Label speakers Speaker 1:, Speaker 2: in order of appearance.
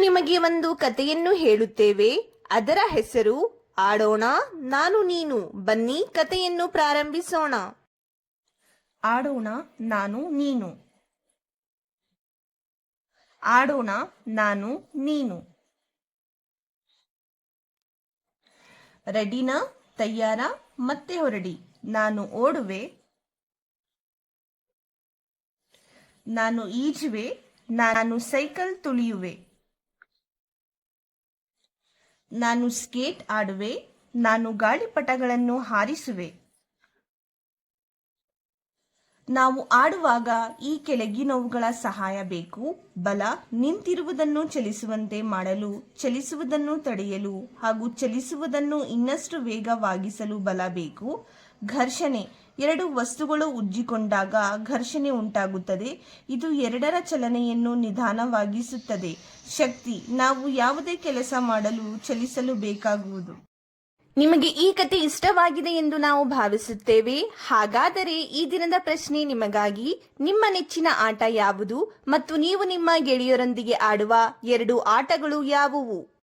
Speaker 1: ನಿಮಗೆ ಒಂದು ಕಥೆಯನ್ನು ಹೇಳುತ್ತೇವೆ. ಅದರ ಹೆಸರು, ಆಡೋಣ, ನಾನು ನೀನು, ಬನ್ನಿ, ಕಥೆಯನ್ನು ಪ್ರಾರಂಭಿಸೋಣ.
Speaker 2: ಆಡೋಣ, ನಾನು ನೀನು. ಆಡೋಣ, ನಾನು ನೀನು. ರೆಡಿನಾ ತಯ್ಯಾರ ಮತ್ತೆ ಹೊರಡಿ, ನಾನು ಓಡುವೆ. ನಾನು ಈಜುವೆ, ನಾನು ಸೈಕಲ್ ತುಳಿಯುವೆ. ನಾನು ಸ್ಕೇಟ್ ಆಡುವೆ, ನಾನು ಗಾಳಿಪಟಗಳನ್ನು ಹಾರಿಸುವೆ. ನಾವು ಆಡುವಾಗ ಈ ಕೆಳಗಿನವುಗಳ ಸಹಾಯ ಬೇಕು, ಬಲ ನಿಂತಿರುವುದನ್ನು ಚಲಿಸುವಂತೆ ಮಾಡಲು, ಚಲಿಸುವುದನ್ನು ತಡೆಯಲು ಹಾಗೂ ಚಲಿಸುವುದನ್ನು ಇನ್ನಷ್ಟು ವೇಗವಾಗಿಸಲು ಬಲ ಬೇಕು. ಘರ್ಷಣೆ. ಎರಡು ವಸ್ತುಗಳು ಉಜ್ಜಿಕೊಂಡಾಗ ಘರ್ಷಣೆ ಉಂಟಾಗುತ್ತದೆ. ಇದು ಎರಡರ ಚಲನೆಯನ್ನು ನಿಧಾನವಾಗಿಸುತ್ತದೆ. ಶಕ್ತಿ. ನಾವು ಯಾವುದೇ ಕೆಲಸ ಮಾಡಲು ಚಲಿಸಲು ಬೇಕಾಗುವುದು.
Speaker 1: ನಿಮಗೆ ಈ ಕತೆ ಇಷ್ಟವಾಗಿದೆ ಎಂದು ನಾವು ಭಾವಿಸುತ್ತೇವೆ. ಹಾಗಾದರೆ ಈ ದಿನದ ಪ್ರಶ್ನೆ ನಿಮಗಾಗಿ. ನಿಮ್ಮ ನೆಚ್ಚಿನ ಆಟ ಯಾವುದು? ಮತ್ತು ನೀವು ನಿಮ್ಮ ಗೆಳೆಯರೊಂದಿಗೆ ಆಡುವ ಎರಡು ಆಟಗಳು ಯಾವುವು?